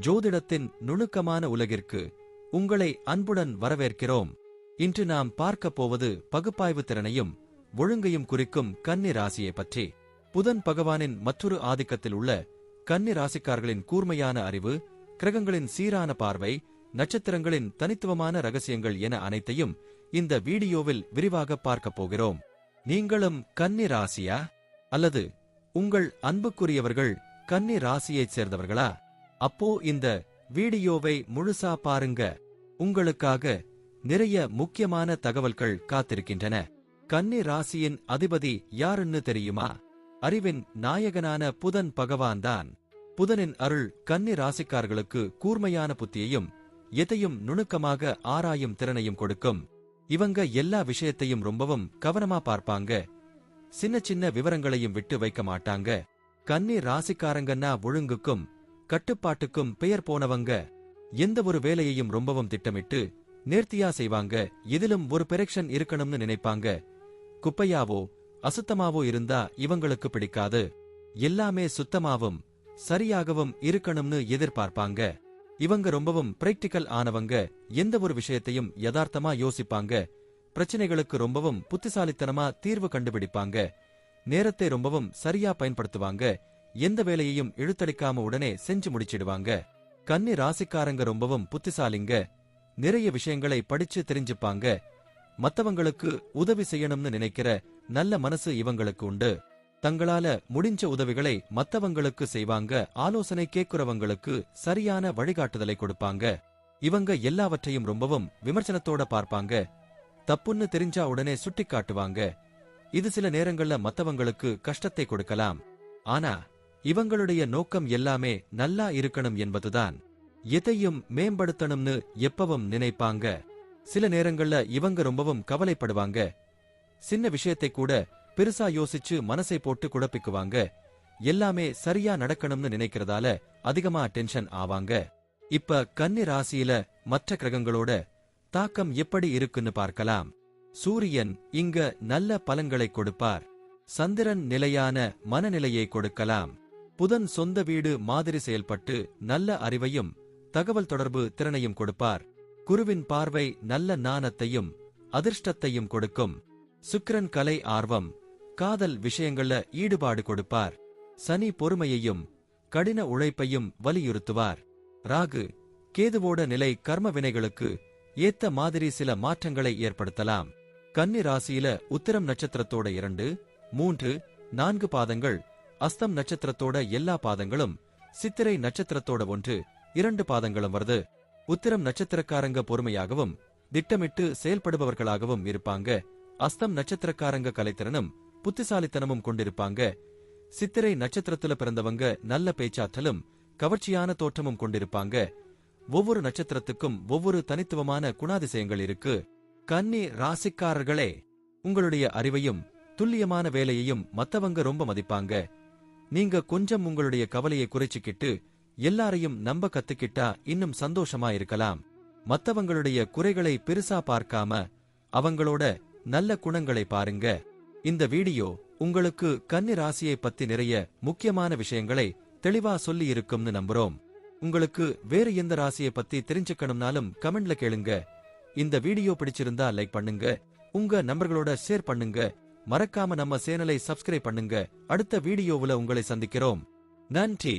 ஜோதிடத்தின் நுணுக்கமான உலகிற்கு உங்களை அன்புடன் வரவேற்கிறோம். இன்று நாம் பார்க்கப் போவது பகுப்பாய்வு திறனையும் ஒழுங்கையும் குறிக்கும் கன்னி ராசியை பற்றி. புதன் பகவானின் மற்றொரு ஆதிக்கத்தில் உள்ள கன்னி ராசிக்காரர்களின் கூர்மையான அறிவு கிரகங்களின் சீரான பார்வை நட்சத்திரங்களின் தனித்துவமான ரகசியங்கள் என அனைத்தையும் இந்த வீடியோவில் விரிவாக பார்க்கப் போகிறோம். நீங்களும் கன்னி ராசியா? அல்லது உங்கள் அன்புக்குரியவர்கள் கன்னி ராசியைச் சேர்ந்தவர்களா? அப்போ இந்த வீடியோவை முழுசா பாருங்க. உங்களுக்காக நிறைய முக்கியமான தகவல்கள் காத்திருக்கின்றன. கன்னி ராசியின் அதிபதி யாருன்னு தெரியுமா? அறிவின் நாயகனான புதன் பகவான்தான் புதனின் அருள் கன்னி ராசிக்காரர்களுக்கு கூர்மையான புத்தியையும் எதையும் நுணுக்கமாக ஆராயும் திறனையும் கொடுக்கும். இவங்க எல்லா விஷயத்தையும் ரொம்பவும் கவனமா பார்ப்பாங்க. சின்ன சின்ன விவரங்களையும் விட்டு வைக்க மாட்டாங்க. கன்னி ராசிக்காரங்கன்னா ஒழுங்குக்கும் கட்டுப்பாட்டுக்கும் பெயர் போனவங்க எந்த ஒரு வேலையையும் ரொம்பவும் திட்டமிட்டு நேர்த்தியா செய்வாங்க எதிலும் ஒரு பெரெக்ஷன் இருக்கணும்னு நினைப்பாங்க. குப்பையாவோ அசுத்தமாவோ இருந்தா இவங்களுக்கு பிடிக்காது. எல்லாமே சுத்தமாவும் சரியாகவும் இருக்கணும்னு எதிர்பார்ப்பாங்க. இவங்க ரொம்பவும் பிராக்டிக்கல் ஆனவங்க எந்த ஒரு விஷயத்தையும் யதார்த்தமா யோசிப்பாங்க. பிரச்சனைகளுக்கு ரொம்பவும் புத்திசாலித்தனமா தீர்வு கண்டுபிடிப்பாங்க. நேரத்தை ரொம்பவும் சரியா பயன்படுத்துவாங்க. எந்த வேலையையும் இழுத்தடிக்காம உடனே செஞ்சு முடிச்சிடுவாங்க. கன்னி ராசிக்காரங்க ரொம்பவும் புத்திசாலிங்க. நிறைய விஷயங்களை படிச்சு தெரிஞ்சுப்பாங்க. மத்தவங்களுக்கு உதவி செய்யணும்னு நினைக்கிற நல்ல மனசு இவங்களுக்கு உண்டு. தங்களால முடிஞ்ச உதவிகளை மத்தவங்களுக்கு செய்வாங்க. ஆலோசனை கேட்கிறவங்களுக்கு சரியான வழிகாட்டுதலை கொடுப்பாங்க. இவங்க எல்லாவற்றையும் ரொம்பவும் விமர்சனத்தோட பார்ப்பாங்க. தப்புன்னு தெரிஞ்சா உடனே சுட்டி காட்டுவாங்க இது சில நேரங்கள்ல மத்தவங்களுக்கு கஷ்டத்தை கொடுக்கலாம். ஆனா இவங்களுடைய நோக்கம் எல்லாமே நல்லா இருக்கணும் என்பதுதான். எதையும் மேம்படுத்தணும்னு எப்பவும் நினைப்பாங்க. சில நேரங்கள்ல இவங்க ரொம்பவும் கவலைப்படுவாங்க. சின்ன விஷயத்தை கூட பெருசா யோசிச்சு மனசை போட்டு குழப்பிக்குவாங்க. எல்லாமே சரியா நடக்கணும்னு நினைக்கிறதால அதிகமா டென்ஷன் ஆவாங்க. இப்ப கன்னி ராசியில மற்ற கிரகங்களோட தாக்கம் எப்படி இருக்குன்னு பார்க்கலாம். சூரியன் இங்க நல்ல பலன்களை கொடுப்பார். சந்திரன் நிலையான மனநிலையை கொடுக்கலாம். புதன் சொந்த வீடு மாதிரி செயல்பட்டு நல்ல அறிவையும் தகவல் தொடர்பு திறனையும் கொடுப்பார். குருவின் பார்வை நல்ல நாணத்தையும் அதிர்ஷ்டத்தையும் கொடுக்கும். சுக்கிரன் கலை ஆர்வம் காதல் விஷயங்கள்ல ஈடுபாடு கொடுப்பார். சனி பொறுமையையும் கடின உழைப்பையும் வலியுறுத்துவார். ராகு கேதுவோட நிலை கர்ம வினைகளுக்கு ஏத்த மாதிரி சில மாற்றங்களை ஏற்படுத்தலாம். கன்னி ராசியில உத்திரம் நட்சத்திரத்தோட இரண்டு மூன்று நான்கு பாதங்கள் அஸ்தம் நட்சத்திரத்தோட எல்லா பாதங்களும் சித்திரை நட்சத்திரத்தோட ஒன்று இரண்டு பாதங்களும் வருது. உத்திரம் நட்சத்திரக்காரங்க பொறுமையாகவும் திட்டமிட்டு செயல்படுபவர்களாகவும் இருப்பாங்க. அஸ்தம் நட்சத்திரக்காரங்க கலைத்திறனும் புத்திசாலித்தனமும் கொண்டிருப்பாங்க. சித்திரை நட்சத்திரத்துல பிறந்தவங்க நல்ல பேச்சாற்றலும் கவர்ச்சியான தோற்றமும் கொண்டிருப்பாங்க. ஒவ்வொரு நட்சத்திரத்துக்கும் ஒவ்வொரு தனித்துவமான குணாதிசயங்கள் இருக்கு. கன்னி ராசிக்காரர்களே உங்களுடைய அறிவையும் துல்லியமான வேலையையும் மத்தவங்க ரொம்ப மதிப்பாங்க. நீங்க கொஞ்சம் உங்களுடைய கவலையை குறைச்சிக்கிட்டு எல்லாரையும் நம்ப கத்துக்கிட்டா இன்னும் சந்தோஷமா இருக்கலாம். மத்தவங்களுடைய குறைகளை பெருசா பார்க்காம அவங்களோட நல்ல குணங்களை பாருங்க. இந்த வீடியோ உங்களுக்கு கன்னி ராசியை பத்தி நிறைய முக்கியமான விஷயங்களை தெளிவா சொல்லி இருக்கும்னு நம்புறோம். உங்களுக்கு வேற எந்த ராசியை பத்தி தெரிஞ்சுக்கணும்னாலும் கமெண்ட்ல கேளுங்க. இந்த வீடியோ பிடிச்சிருந்தா லைக் பண்ணுங்க. உங்க நம்பர்களோட ஷேர் பண்ணுங்க. மறக்காம நம்ம சேனலை சப்ஸ்கிரைப் பண்ணுங்க. அடுத்த வீடியோவுல உங்களை சந்திக்கிறோம். நன்றி.